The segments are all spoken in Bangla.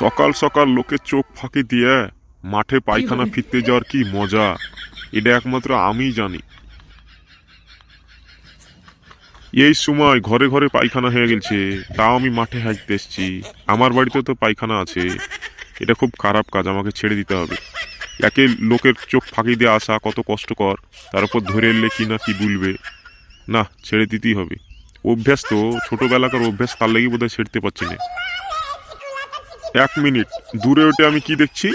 সকাল সকাল লোকের চোখ ফাঁকি দিয়ে মাঠে পায়খানা ফিরতে যাওয়ার কি মজা? এটা একমাত্র আমিই জানি। এই সময় ঘরে ঘরে পায়খানা হয়ে গেছে তাও আমি মাঠে হাঁটতে এসছি। আমার বাড়িতে তো পায়খানা আছে। এটা খুব খারাপ কাজ আমাকে ছেড়ে দিতে হবে। একে লোকের চোখ ফাঁকি দিয়ে আসা কত কষ্টকর তার উপর ধরে এলে কি না কি বলবে? না ছেড়ে দিতেই হবে। অভ্যাস তো ছোটোবেলাকার অভ্যাস তার লেগে বোধহয় ছেড়তে পারছি না। এক মিনিট, দূরে ওটা আমি কি দেখছি?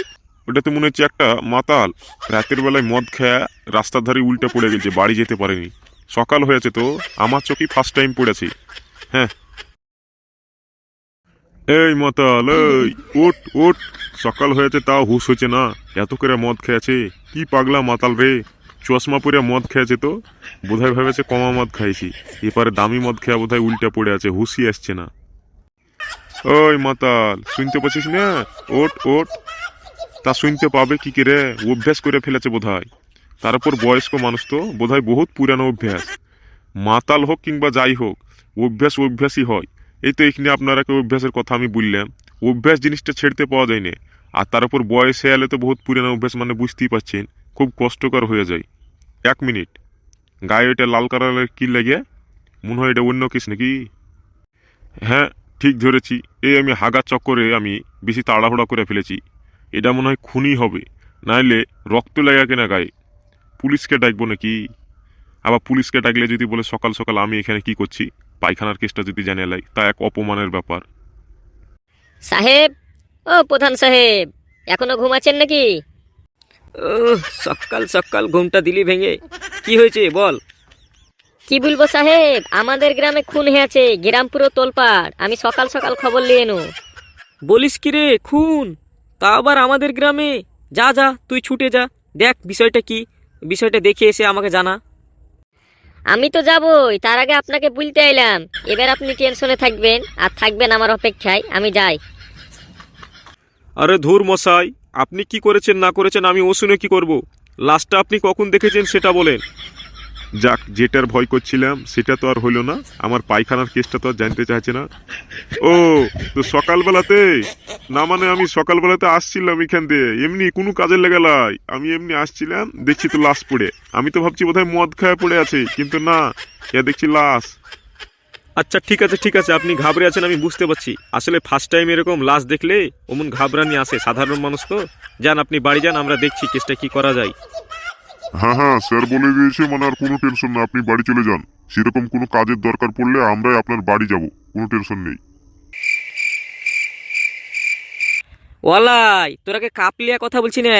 ওটাতে মনে হচ্ছে একটা মাতাল রাতের বেলায় মদ খেয়ে রাস্তার ধারে উল্টে পড়ে গেছে, বাড়ি যেতে পারেনি। সকাল হয়েছে তো, আমার চোখই ফার্স্ট টাইম পড়েছে। হ্যাঁ। এই মাতাল ওট ওট সকাল হয়েছে, তাও হুশ হচ্ছে না। এত করে মদ খেয়েছে, কি পাগলা মাতাল রে। চশমা পরে মদ খেয়েছে তো, বোধহয় ভেবেছে কমা মদ খাইছি। এপারে দামি মদ খেয়ে বোধহয় উল্টে পড়ে আছে, হুশই আসছে না। ওই মাতাল, শুনতে পাচ্ছিস না? ওট ওট তা শুনতে পাবে কি করে অভ্যাস করে ফেলেছে বোধহয়। তার উপর বয়স্ক মানুষ তো, বোধহয় বহুত পুরানো অভ্যাস। মাতাল হোক কিংবা যাই হোক, অভ্যাস অভ্যাসই হয়। এই তো এখানে আপনারা কেউ অভ্যাসের কথা আমি বললাম। অভ্যাস জিনিসটা ছেড়তে পাওয়া যায় না। আর তার উপর বয়সে এলে তো বহুত পুরানো অভ্যাস মানে বুঝতেই পারছেন, খুব কষ্টকর হয়ে যায়। এক মিনিট। গায়ে ওইটা লাল কালারের কী লাগে? মনে হয় এটা অন্য কিছু নাকি? হ্যাঁ ঠিক ধরেছি এই আমি হাগার চক্করে আমি বেশি তাড়াহুড়া করে ফেলেছি। এটা মনে হয় খুনি হবে নাইলে রক্ত লাগা কিনা গায়ে। পুলিশকে ডাকবো নাকি? আবার পুলিশকে ডাকলে যদি বলে সকাল সকাল আমি এখানে কি করছি? পায়খানার কেসটা যদি জানিয়ে লাই তা এক অপমানের ব্যাপার। সাহেব ও প্রধান সাহেব এখনও ঘুমাচ্ছেন নাকি? ওহ, সকাল সকাল ঘুমটা দিলি ভেঙে। কি হয়েছে বল? কি বলব সাহেব? আমাদের গ্রামে খুন হয়েছে গ্রাম পুরো তোলপাড়। আমি সকাল সকাল খবর নিয়ে এনু। বলিস কি রে খুন? তা আবার আমাদের গ্রামে? যা যা তুই ছুটে যা। দেখ বিষয়টা কি? বিষয়টা দেখে এসে আমাকে জানা। আমি তো যাবই তার আগে আপনাকে বলতে এলাম এবার আপনি টেনশনে থাকবেন আর থাকবেন আমার অপেক্ষায়। আমি যাই। আরে ধুর মশাই আপনি কি করেছেন না করেছেন আমি ও শুনে কি করব? লাস্টটা আপনি কখন দেখেছেন সেটা বলেন। যাক, যেটার ভয় করছিলাম, সেটা তো আর হইল না। আমার পায়খানার কেসটা তো আর জানতে চাইছে না। ও, তো সকালবেলাতে? না মানে আমি সকালবেলাতে আসছিলাম এখান দিয়ে। এমনি কোনো কাজের লেগালাই আমি এমনি আসছিলাম, দেখছি তো লাশ পড়ে। আমি তো ভাবছি বোধহয় মদ খায় পড়ে আছে, কিন্তু না, এ দেখছি লাশ। আচ্ছা ঠিক আছে ঠিক আছে, আপনি ঘাবড়ে আছেন, আমি বুঝতে পারছি। আসলে ফার্স্ট টাইম এরকম লাশ দেখলে অমন ঘাবড়ানি আসে, সাধারণ মানুষ তো। যান, আপনি বাড়ি যান, আমরা দেখছি কেসটা কি করা যায়। হ্যাঁ হ্যাঁ স্যার বলে দিয়েছে মানে আর কোনো টেনশন না আপনি বাড়ি চলে যান। সেরকম কোনো কাজের দরকার পড়লে আমরাই আপনার বাড়ি যাব কোনো টেনশন নেই। ওয়ালাই তোরাকে কাপলিয়া কথা বলছি না।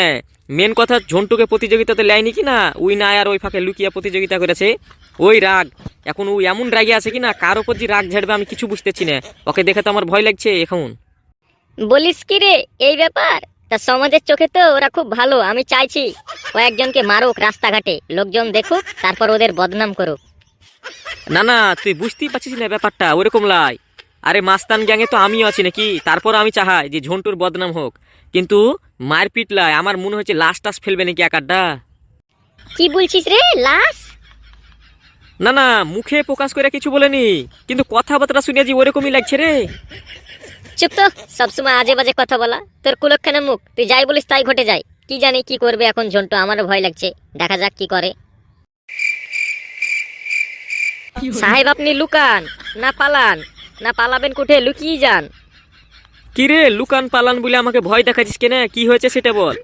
মেন কথা ঝন্টুকে প্রতিযোগিতাতে লেয়নি কি না? উই না আর ওই ফাঁকে লুকিয়া প্রতিযোগিতা করেছে। ওই রাগ এখন ও এমন রাগে আছে কি না? কার ওপর যে রাগ ঝাড়বে আমি কিছু বুঝতেছি না। ওকে দেখে তো আমার ভয় লাগছে এখন। বলিস কি রে এই ব্যাপার? তা সমাজের চোখে তো ওরা খুব ভালো আমি চাইছি কয়েকজনকে মারুক রাস্তাঘাটে লোকজন দেখুক তারপর ওদের বদনাম করুক। না না তুই বুঝতেই পারছিস না ব্যাপারটা ওরকম লাই। আরে মাস্তান গ্যাংয়ে তো আমিও আছি নাকি? তারপর আমি চাহাই যে ঝন্টুর বদনাম হোক। কিন্তু মারপিট লাই আমার মনে হচ্ছে লাশ টাস ফেলবে নাকি একাড্ডা কি বলছিস রে লাশ? না না মুখে প্রকাশ করে কিছু বলেনি কিন্তু কথাবার্তা শুনে যে ওরকমই লাগছে রে। চুপ তো সবসময় আজে বাজে কথা বলা। তোর কুলক্ষণে মুখ তুই যাই বলিস তাই ঘটে যায়। কি জানি কি করবে এখন ঝন্টু আমারও ভয় লাগছে। দেখা যাক কি করে। সাহেব আপনি লুকান না পালান না পালাবেন কোঠে লুকিয়ে যান। কি রে লুকান পালান বলে আমাকে ভয় দেখাচ্ছিস কেন? কি হয়েছে সেটা বল।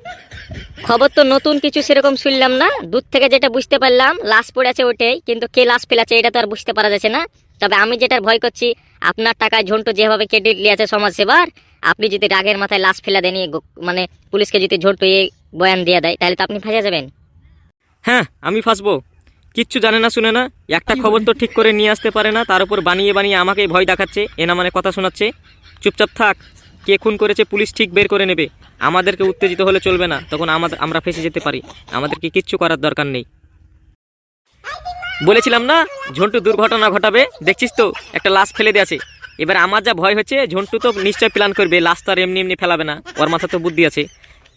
খবর তো নতুন কিছু সেরকম শুনলাম না। দূর থেকে যেটা বুঝতে পারলাম লাশ পড়ে আছে ওটাই কিন্তু কে লাশ ফেলেছে এটা তো আর বুঝতে পারা যাচ্ছে না। তবে আমি যেটার ভয় করছি, আপনার টাকায় ঝন্টু যেভাবে কেটে নিয়েছে সমাজসেবার, আপনি যদি রাগের মাথায় লাশ ফেলা দেন মানে পুলিশকে যদি ঝন্টু এ বয়ান দিয়ে দেয়, তাহলে তো আপনি ফেসে যাবেন। হ্যাঁ আমি ফাঁসবো। কিচ্ছু জানে না, শুনে না। একটা খবর তো ঠিক করে নিয়ে আসতে পারে না, তার উপর বানিয়ে বানিয়ে আমাকেই ভয় দেখাচ্ছে এনা মানে কথা শোনাচ্ছে। চুপচাপ থাক, কে খুন করেছে পুলিশ ঠিক বের করে নেবে। আমাদেরকে উত্তেজিত হলে চলবে না, তখন আমাদের আমরা ফেসে যেতে পারি। আমাদেরকে কিচ্ছু করার দরকার নেই। বলেছিলাম না ঝন্টু দুর্ঘটনা ঘটাবে দেখছিস তো একটা লাশ ফেলে দিয়েছে। এবার আমার যা ভয় হচ্ছে ঝন্টু তো নিশ্চয় প্ল্যান করবে লাশ তো আর এমনি এমনি ফেলাবে না ওর মাথা তো বুদ্ধি আছে।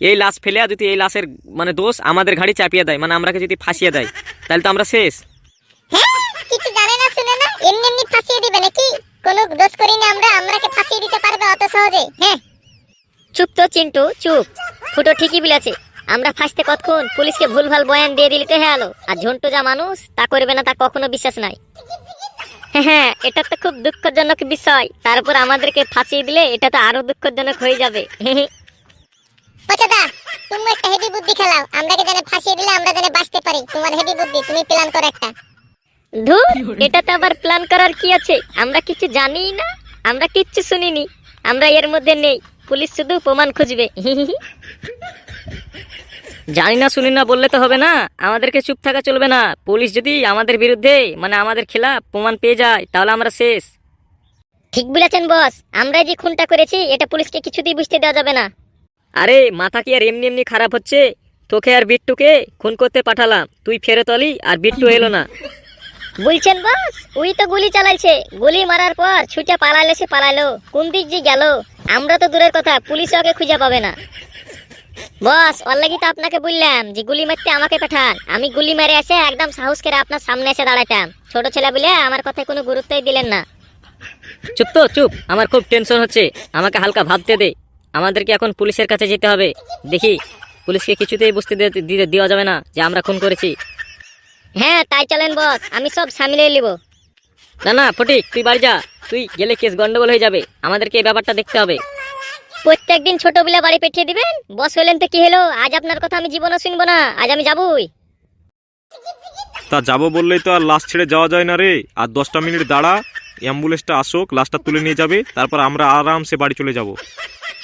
এই লাশ ফেলে আর যদি এই লাশের মানে দোষ আমাদের ঘাড়ি চাপিয়ে দেয় মানে আমরাকে যদি ফাঁসিয়ে দেয় তাহলে তো আমরা শেষ। হ্যাঁ কিছু জানে না শুনে না এমনি এমনি ফাঁসিয়ে দিবে নাকি? কোনো দোষ করি আমরা আমরাকে ফাঁসিয়ে দিতে পারবে অত সহজে হ্যাঁ চুপ তো চিন্টু চুপ। ফুটো ঠিকই বলেছে। আমরা ফাঁসতে কতক্ষণ? পুলিশকে ভুলভাল বয়ান দিয়ে দিলে তো হয়ে আলো। আর ঝন্টু যা মানুষ তা করবে না তা কখনো বিশ্বাস নাই। হ্যাঁ হ্যাঁ এটা তো খুব দুঃখজনক বিষয়। তারপর আমাদেরকে ফাঁসিয়ে দিলে এটা তো আরও দুঃখজনক হয়ে যাবে। পচাদা তুমি একটা হেভি বুদ্ধি খেলাও। আমরাকে জানে ফাঁসিয়ে দিলে আমরা জানে বাঁচতে পারি? তোমার হেভি বুদ্ধি তুমি প্ল্যান করো একটা। ধুর এটাতে আবার প্ল্যান করার কি আছে? আমরা কিছু জানি না আমরা কিচ্ছু শুনিনি। আমরা এর মধ্যে নেই। পুলিশ শুধু প্রমাণ খুঁজবে। জানি না শুনি না বললে তো হবে না। আমাদেরকে চুপ থাকা চলবে না। পুলিশ যদি আমাদের বিরুদ্ধে মানে আমাদের খেলাফ প্রমাণ পেয়ে যায় তাহলে আমরা শেষ। ঠিক বলেছেন বস। আমরা যে খুনটা করেছি এটা পুলিশকে কিছুতেই বুঝতে দেওয়া যাবে না। আরে মাথা কি আর এমনি এমনি খারাপ হচ্ছে? তোকে আর বিট্টুকে খুন করতে পাঠালাম। তুই ফেরত অলি আর বিট্টু এলো না। বলছেন বস ওই তো গুলি চালাইছে। গুলি মারার পর ছুটে পালালে সে পালালো। কোন দিক যে গেল? আমরা তো দূরের কথা পুলিশ ওকে খুঁজে পাবে না। বস অল্লাগি তো আপনাকে বললাম যে গুলি মারতে আমাকে পাঠান। আমি গুলি মেরে এসে একদম সাহস করে আপনার সামনে এসে দাঁড়াতাম ছোট ছেলে বলে আমার কথায় কোনো গুরুত্বই দিলেন না। চুপ তো চুপ। আমার খুব টেনশন হচ্ছে। আমাকে হালকা ভাবতে দে। আমাদেরকে এখন পুলিশের কাছে যেতে হবে। দেখি পুলিশকে কিছুতেই বুঝতে দেওয়া যাবে না যে আমরা খুন করেছি। হ্যাঁ তাই চলেন বস আমি সব সামলে নিব। না না ফটিক তুই বাড়ি যা। তুই গেলে কেস গন্ডগোল হয়ে যাবে। আমাদেরকে এই ব্যাপারটা দেখতে হবে। প্রত্যেকদিন ছোট বিলা বাড়ি পেঠিয়ে দিবেন? বস হলেন তো কি হলো? আজ আপনার কথা আমি জীবনও শুনব না আজ আমি যাবই। তা যাব বললেই তো আর লাশ ছেড়ে যাওয়া যায় না রে। আর দশটা মিনিট দাঁড়া অ্যাম্বুলেন্সটা আসুক লাশটা তুলে নিয়ে যাবে তারপর আমরা আরামসে বাড়ি চলে যাব।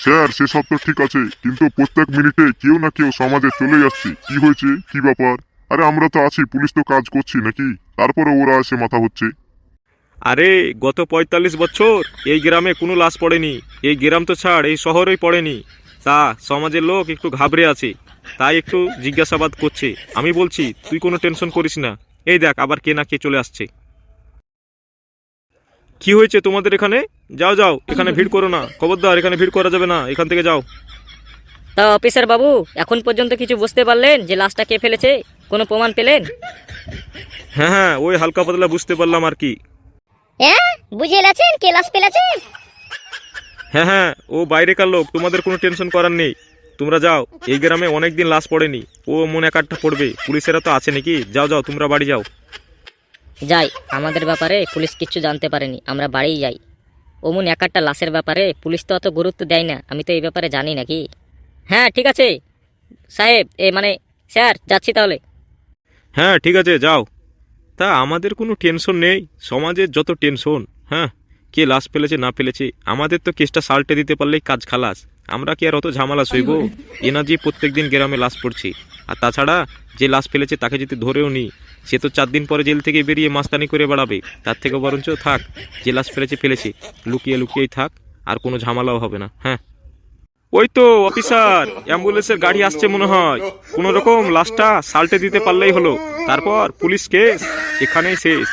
স্যার সেসব তো ঠিক আছে কিন্তু প্রত্যেক মিনিটে কেউ না কেউ সমাজে চলে যাচ্ছে। কি হয়েছে? কি ব্যাপার? আরে আমরা তো আছি পুলিশ তো কাজ করছি নাকি? তারপরে ওরা এসে মাথা হচ্ছে। আরে গত পঁয়তাল্লিশ বছর এই গ্রামে কোনো লাশ পড়েনি। এই গ্রাম তো ছাড় এই শহরেই পড়েনি। তা সমাজের লোক একটু ঘাবড়ে আছে তাই একটু জিজ্ঞাসাবাদ করছে। আমি বলছি তুই কোনো টেনশন করিস না। এই দেখ আবার কে না কে চলে আসছে। কি হয়েছে তোমাদের এখানে? যাও যাও এখানে ভিড় করো না। খবরদার এখানে ভিড় করা যাবে না। এখান থেকে যাও। তা অফিসার বাবু এখন পর্যন্ত কিছু বুঝতে পারলেন যে লাশটা কে ফেলেছে? কোনো প্রমাণ পেলেন? হ্যাঁ হ্যাঁ ওই হালকা পাতলা বুঝতে পারলাম আর কি। হ্যাঁ? বুঝে গেছেন? কে লাশ পেলাছেন হ্যাঁ হ্যাঁ ও বাইরেকার লোক তোমাদের কোনো টেনশন করার নেই। তোমরা যাও এই গ্রামে অনেক দিন লাশ পড়েনি। ও মনে কাঠটা পড়বে পুলিশেরা তো আছে নাকি? যাও যাও তোমরা বাড়ি যাও। যাই আমাদের ব্যাপারে পুলিশ কিচ্ছু জানতে পারেনি আমরা বাড়িই যাই। অমন এক একটা লাশের ব্যাপারে পুলিশ তো অত গুরুত্ব দেয় না আমি তো এই ব্যাপারে জানি নাকি? হ্যাঁ ঠিক আছে। সাহেব এ মানে স্যার যাচ্ছি তাহলে। হ্যাঁ ঠিক আছে যাও। তা আমাদের কোনো টেনশন নেই। সমাজের যত টেনশন হ্যাঁ? কে লাশ ফেলেছে না ফেলেছে আমাদের তো কেসটা সাল্টে দিতে পারলেই কাজ খালাস। আমরা কি আর অত ঝামেলা সইব? এনার্জি প্রত্যেক দিন গ্রামে লাশ পড়ছি। আর তাছাড়া যে লাশ ফেলেছে তাকে যদি ধরেও নি সে তো চার দিন পরে জেল থেকে বেরিয়ে মাস্তানি করে বেড়াবে। তার থেকে বরঞ্চ থাক যে লাশ ফেলেছে ফেলেছে। লুকিয়ে লুকিয়েই থাক আর কোনো ঝামেলাও হবে না হ্যাঁ? ওই তো অফিসার। অ্যাম্বুলেন্সের গাড়ি আসছে মনে হয়। কোনো রকম লাশটা সাল্টে দিতে পারলেই হলো। তারপর পুলিশ কেস এখানেই শেষ।